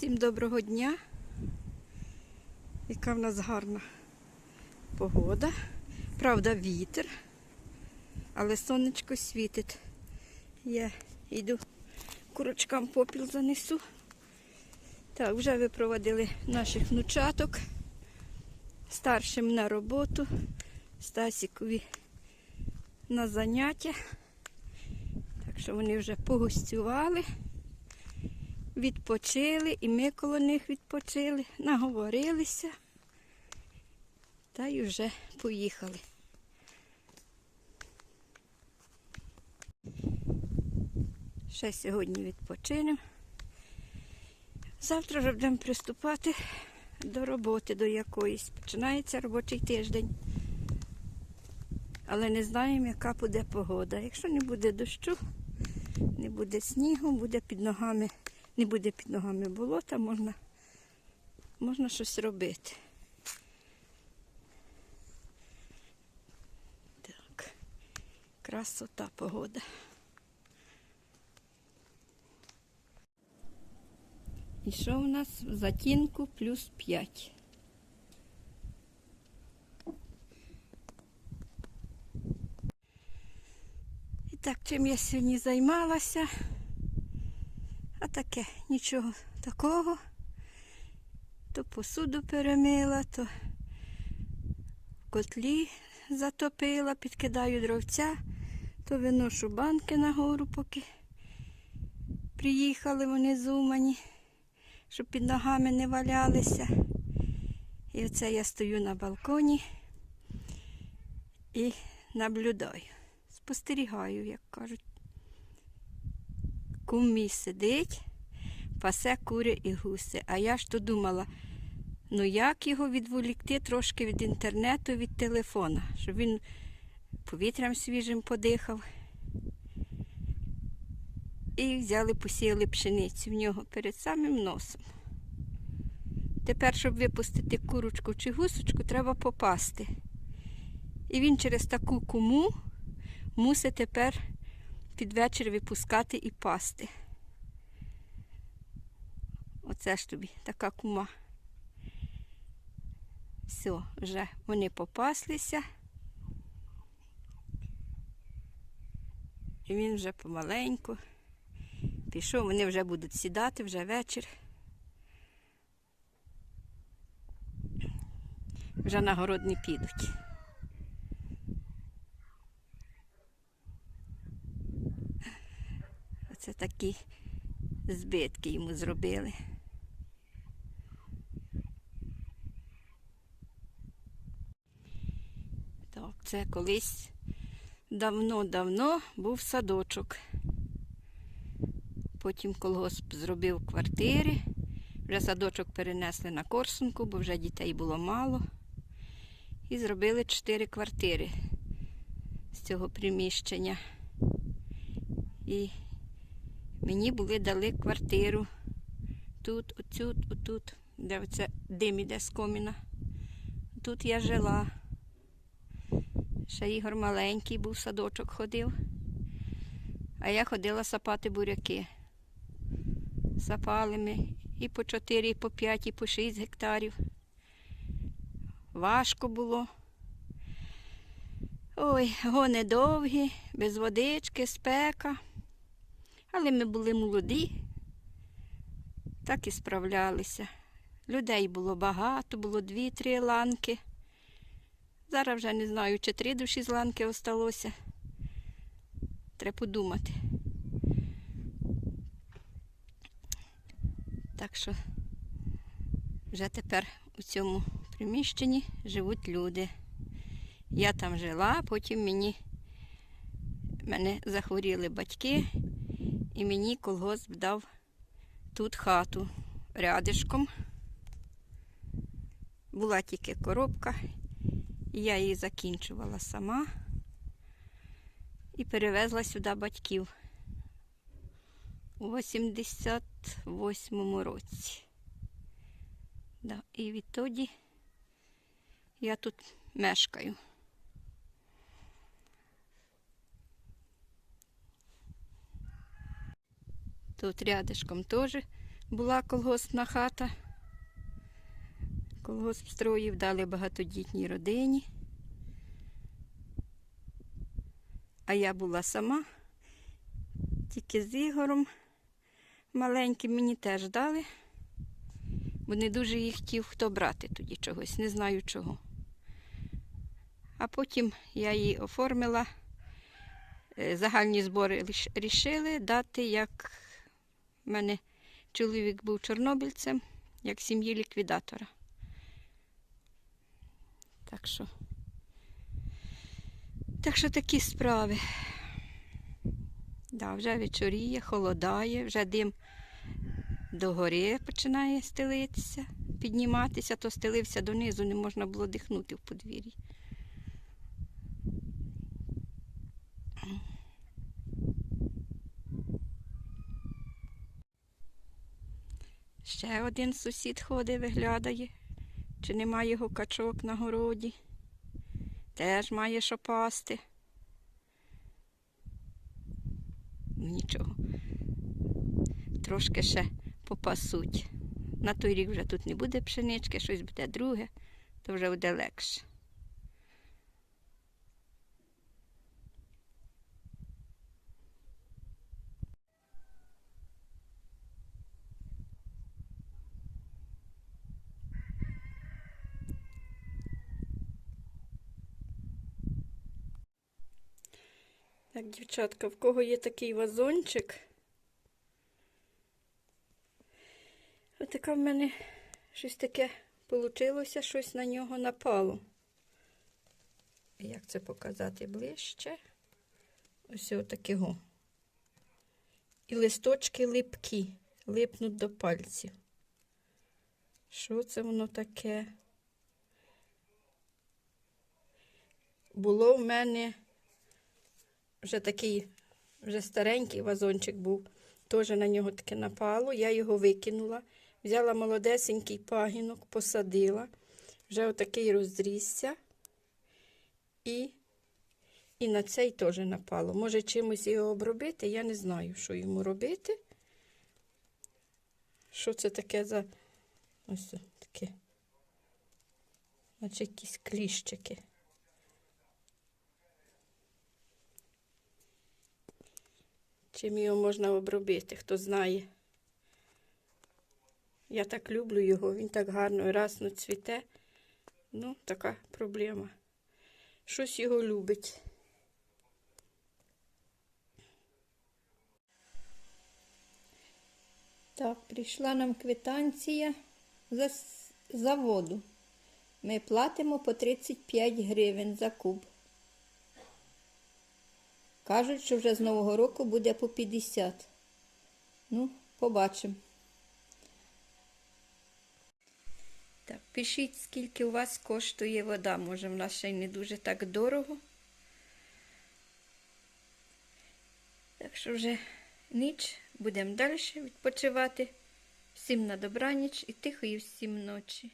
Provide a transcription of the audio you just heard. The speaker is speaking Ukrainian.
Всім доброго дня. Яка в нас гарна погода. Правда, вітер, але сонечко світить. Я йду курочкам попіл занесу. Так, вже випроводили наших внучаток. Старшим на роботу, Стасікові на заняття. Так що вони вже погостювали відпочили, і ми коло них відпочили, наговорилися та й вже поїхали. Ще сьогодні відпочинемо. Завтра вже будемо приступати до роботи до якоїсь. Починається робочий тиждень. Але не знаємо, яка буде погода. Якщо не буде дощу, не буде снігу, буде під ногами не буде під ногами болота, можна, можна щось робити. Так, красота погода. І що у нас в затінку плюс 5. І так, чим я сьогодні займалася? Таке нічого такого. То посуду перемила, то в котлі затопила, підкидаю дровця, то виношу банки нагору, поки приїхали вони з Умані, щоб під ногами не валялися. І оце я стою на балконі і наблюдаю. Спостерігаю, як кажуть. Кум мій сидить, пасе кури і гуси. А я ж то думала, ну як його відволікти трошки від інтернету, від телефона, щоб він повітрям свіжим подихав. І взяли, посіяли пшеницю в нього перед самим носом. Тепер, щоб випустити курочку чи гусочку, треба попасти. І він через таку куму мусить тепер під вечір випускати і пасти. Оце ж тобі така кума. Все, вже вони попаслися. І він вже помаленьку пішов, вони вже будуть сідати, вже вечір. Вже на город підуть. Оце такі збитки йому зробили. Так, це колись давно-давно був садочок. Потім колгосп зробив квартири. Вже садочок перенесли на Корсунку, бо вже дітей було мало. І зробили чотири квартири з цього приміщення. І мені були дали квартиру. Тут, отут, отут, де оце дим іде з коміна. Тут я жила. Ще Ігор маленький був, садочок ходив. А я ходила сапати буряки. Сапали ми і по 4, і по 5, і по 6 гектарів. Важко було. Ой, гони довгі, без водички, спека. Але ми були молоді, так і справлялися. Людей було багато, було дві-три ланки. Зараз вже не знаю, чи три душі з ланки осталося. Треба подумати. Так що вже тепер у цьому приміщенні живуть люди. Я там жила, потім мені мене захворіли батьки, і мені колгосп дав тут хату рядишком. Була тільки коробка, і я її закінчувала сама і перевезла сюди батьків у 88-му році. Да, і відтоді я тут мешкаю. Тут рядышком теж була колгоспна хата. Колгосп строїв, дали багатодітній родині. А я була сама, тільки з Ігорем маленьким мені теж дали, бо не дуже їх хотів хто брати тоді чогось, не знаю чого. А потім я її оформила. Е, Загальні збори рішили дати, як в мене чоловік був чорнобильцем, як сім'ї ліквідатора. Так що, так що такі справи. Да, вже вечоріє, холодає, вже дим до гори починає стелитися, підніматися, то стелився донизу, не можна було дихнути в подвір'ї. Ще один сусід ходить, виглядає, чи немає його качок на городі. Теж має що пасти. Нічого. Трошки ще попасуть. На той рік вже тут не буде пшенички, щось буде друге, то вже буде легше. Так, дівчатка, в кого є такий вазончик? Отака в мене щось таке получилося, щось на нього напало. Як це показати ближче? Ось отакого. І листочки липкі, липнуть до пальців. Що це воно таке? Було в мене вже такий вже старенький вазончик був, теж на нього таке напало. Я його викинула, взяла молодесенький пагінок, посадила, вже отакий розрісся. І, і на цей теж напало. Може, чимось його обробити, я не знаю, що йому робити. Що це таке за ось таке, наче якісь кліщики. Чим його можна обробити, хто знає. Я так люблю його, він так гарно расно цвіте. Ну, така проблема. Щось його любить. Так, прийшла нам квитанція за, за воду. Ми платимо по 35 гривень за куб. Кажуть, що вже з Нового року буде по 50. Ну, побачимо. Так, пишіть, скільки у вас коштує вода. Може, в нас ще й не дуже так дорого. Так що вже ніч, будемо далі відпочивати. Всім на добраніч і тихої всім ночі.